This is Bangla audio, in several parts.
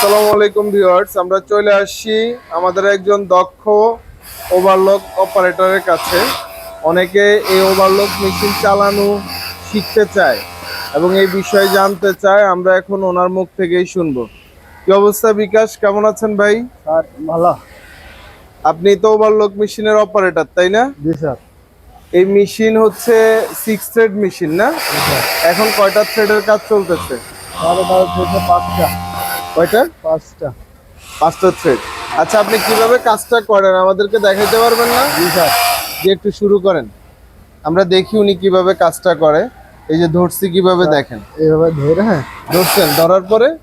আসসালামু আলাইকুম ভিউয়ার্স আমরা চলে আসছি আমাদের একজন দক্ষ ওভারলক অপারেটরের কাছে। অনেকে এই ওভারলক মেশিন চালানো শিখতে চায় এবং এই বিষয়ে জানতে চায় আমরা এখন ওনার মুখ থেকেই শুনব। কি অবস্থা বিকাশ কেমন আছেন ভাই? স্যার ভালো। আপনি তো ওভারলক মেশিনের অপারেটর তাই না? জি স্যার। এই মেশিন হচ্ছে সিক্স থ্রেড মেশিন না? এখন কয়টা থ্রেডের কাজ চলতেছে? পাঁচটা। কয়টা? পাঁচটা। পাঁচটা থ্রেড আচ্ছা আপনি কীভাবে কাজটা করেন? আমাদেরকে দেখাইতে পারবেন না? জি স্যার। যে একটু শুরু করেন। আমরা দেখি উনি কীভাবে কাজটা করে। এই যে ধরছি কীভাবে দেখেন। এইভাবে ধরে হ্যাঁ? ধরছেন ধরার পরে?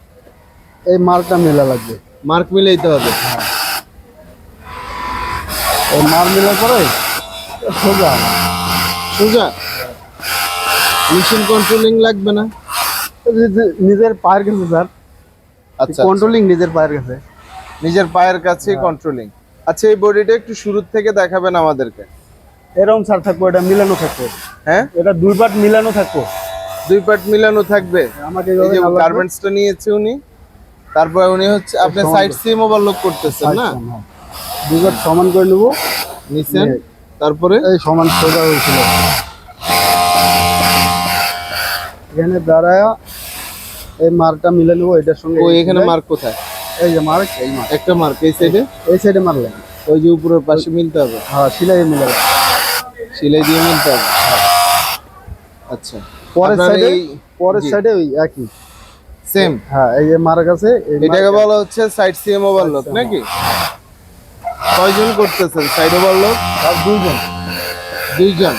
এই মার্কটা মেলা লাগবে। মার্ক মিলাইতে হবে। এই মাল মেলা করে সোজা। সোজা? মেশিন কন্ট্রোলিং লাগবে না? নিজে- নিজের পায়ের কাছে স্যার। আচ্ছা কন্ট্রোলিং নিজের পায়ের কাছে? নিজের পায়ের কাছে কন্ট্রোলিং আচ্ছা এই বডিটা একটু শুরুর থেকে দেখাবেন আমাদেরকে। এরকম স্যার থাকব এটা মিলানো থাকব। হ্যাঁ? এটা দুই পার্ট মিলানো থাকব। দুই পার্ট মিলানো থাকবে। আমাকে এই যে গার্মেন্টসটা নিয়েছে উনি তারপরে উনি হচ্ছে আপনি সাইড সিম ওভারলোক করতেছেন না? আচ্ছা, হ্যাঁ। দুই পার্ট সমান করে নেব। নিছেন? তারপরে? এই সমান সোজা হয়েছিল। এখানে দাঁড়ায় এই মারটা মিলে নেব এটার সঙ্গে ও এই এখানে। মার্ক কোথায়? এই যে মার্ক এই মার্ক। একটা মার্ক এই সাইডে এই সাইডে মারলেন ওই যে উপরের পাশে মিলতে হবে? হ্যাঁ সিলাই মিলে। সেলাই দিয়ে মিলতে হবে? আচ্ছা। পরের সাইডে পরের সাইডে ওই একই। সেম হ্যাঁ এই যে মার্ক আছে এটাকে বলা হচ্ছে সাইড সিএম ওভারলোক আচ্ছা, নাকি? কয়জন করতেছেন সাইড ওভারলোক আর দুইজন। দুইজন।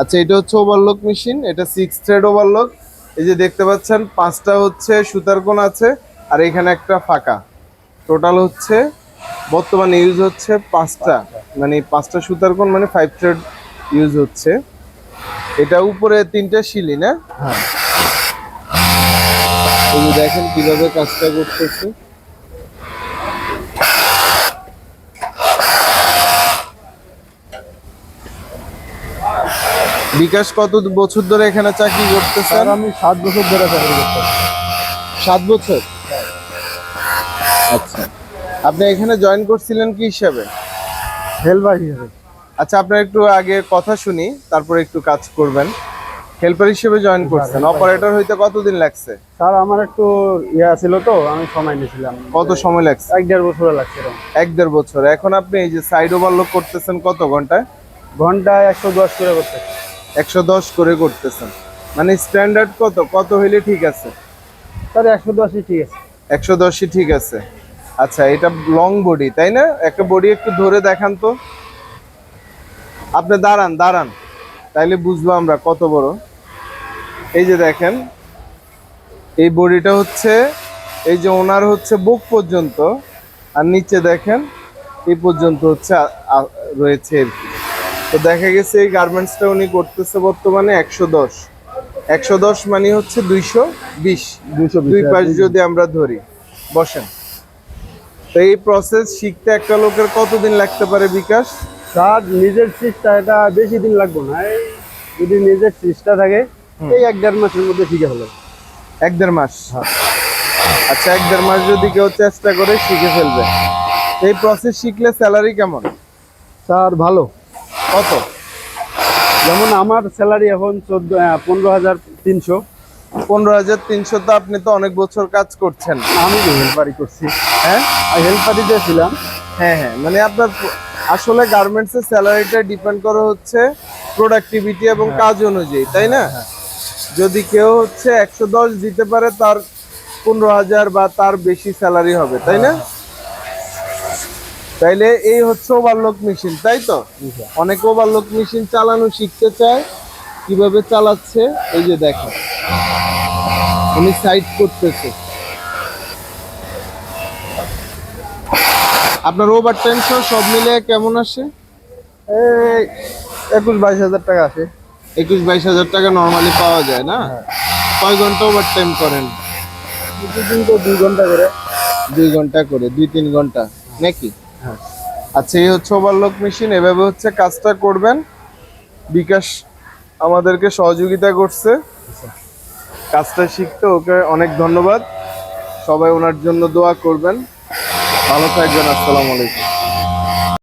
আচ্ছা এটা হচ্ছে ওভারলোক মেশিন এটা সিক্স থ্রেড ওভারলোক এই যে দেখতে পাচ্ছেন পাঁচটা হচ্ছে সুতার কোণ আছে আর এখানে একটা ফাঁকা। টোটাল হচ্ছে বর্তমানে ইউজ হচ্ছে পাঁচটা। মানে পাঁচটা সুতার কোণ মানে ফাইভ থ্রেড ইউজ হচ্ছে। এটা উপরে তিনটা শিলি না? হ্যাঁ। দেখেন কীভাবে কাজটা করতেছে। বিকাশ কত বছর ধরে এখানে চাকরি করতেছেন? আমি সাত বছর ধরে চাকরি করতে সাত বছর? আচ্ছা। আপনি এখানে জয়েন করছিলেন কি হিসাবে? হেলপার হিসেবে। আচ্ছা আপনার একটু আগে কথা শুনি তারপরে একটু কাজ করবেন। হেল্পার হিসেবে জয়েন করছেন। অপারেটর হইতে কতদিন লাগছে? স্যার আমার একটু ইয়া ছিল তো আমি সময় নিয়েছিলাম। কত সময় লাগছে? এক দেড় বছর লাগছে। এক দেড় বছর। এখন আপনি এই যে সাইড ওভারলোক করতেছেন কত ঘন্টায়? ঘন্টায় একশো দশ করে করতে একশো দশ করে করতেছেন। মানে স্ট্যান্ডার্ড কত? কত হইলে ঠিক আছে? স্যার একশো দশই ঠিক আছে। একশো দশই ঠিক আছে। আচ্ছা এটা লং বডি তাই না? একটা বডি একটু ধরে দেখান তো। আপনি দাঁড়ান দাঁড়ান। তাইলে বুঝব আমরা কত বড়। এই যে দেখেন এই বডিটা হচ্ছে এই যে ওনার হচ্ছে বুক পর্যন্ত আর নিচে দেখেন এই পর্যন্ত হচ্ছে রয়েছে আর কি। তো দেখা গেছে এই গার্মেন্টসটা উনি করতেছে বর্তমানে একশো দশ। একশো দশ মানে হচ্ছে দুইশো বিশ। দুইশো দুই পাশ যদি আমরা ধরি বসেন। তো এই প্রসেস শিখতে একটা লোকের কতদিন লাগতে পারে বিকাশ? স্যার নিজের চেষ্টা এটা বেশি দিন লাগবে না। যদি নিজের চেষ্টা থাকে এই এক দেড় মাসের মধ্যে শিখে হলো এক দেড় মাস? হ্যাঁ। আচ্ছা এক দেড় মাস যদি কেউ চেষ্টা করে শিখে ফেলবে। এই প্রসেস শিখলে স্যালারি কেমন? স্যার ভালো। কত? যেমন আমার স্যালারি এখন চোদ্দ পনেরো হাজার তিনশো। পনেরো হাজার তিনশো তো আপনি তো অনেক বছর কাজ করছেন। আমি হেল্পারি করছি। হ্যাঁ? আর হেল্পারিতে ছিলাম হ্যাঁ হ্যাঁ মানে আপনার আসলে গার্মেন্টসের স্যালারিটা ডিপেন্ড করে হচ্ছে প্রোডাক্টিভিটি এবং কাজ অনুযায়ী তাই না? যদি কেউ হচ্ছে একশো দশ দিতে পারে তার পনেরো হাজার বা তার বেশি স্যালারি হবে তাই না? তাইলে এই হচ্ছে ওভারলোক মেশিন তাই তো? অনেক ওভারলোক মেশিন চালানো শিখতে চায় কীভাবে চালাচ্ছে? এই যে দেখো উনি সাইড করতেছে। আপনার ওভার টাইম সহ সব মিলে কেমন আসে? একুশ বাইশ হাজার টাকা আছে একুশ বাইশ হাজার টাকা নর্মালি পাওয়া যায় না? কয় ঘণ্টা ওভার টাইম করেন? প্রতিদিন তো দুই ঘণ্টা করে। দুই ঘণ্টা করে দুই তিন ঘণ্টা নাকি? হ্যাঁ আচ্ছা এই হচ্ছে ওভারলক মেশিন এভাবে হচ্ছে কাজটা করবেন। বিকাশ আমাদেরকে সহযোগিতা করছে। কাজটা শিখতে ওকে অনেক ধন্যবাদ। সবাই ওনার জন্য দোয়া করবেন। ভালো থাকবেন, আসসালামু আলাইকুম।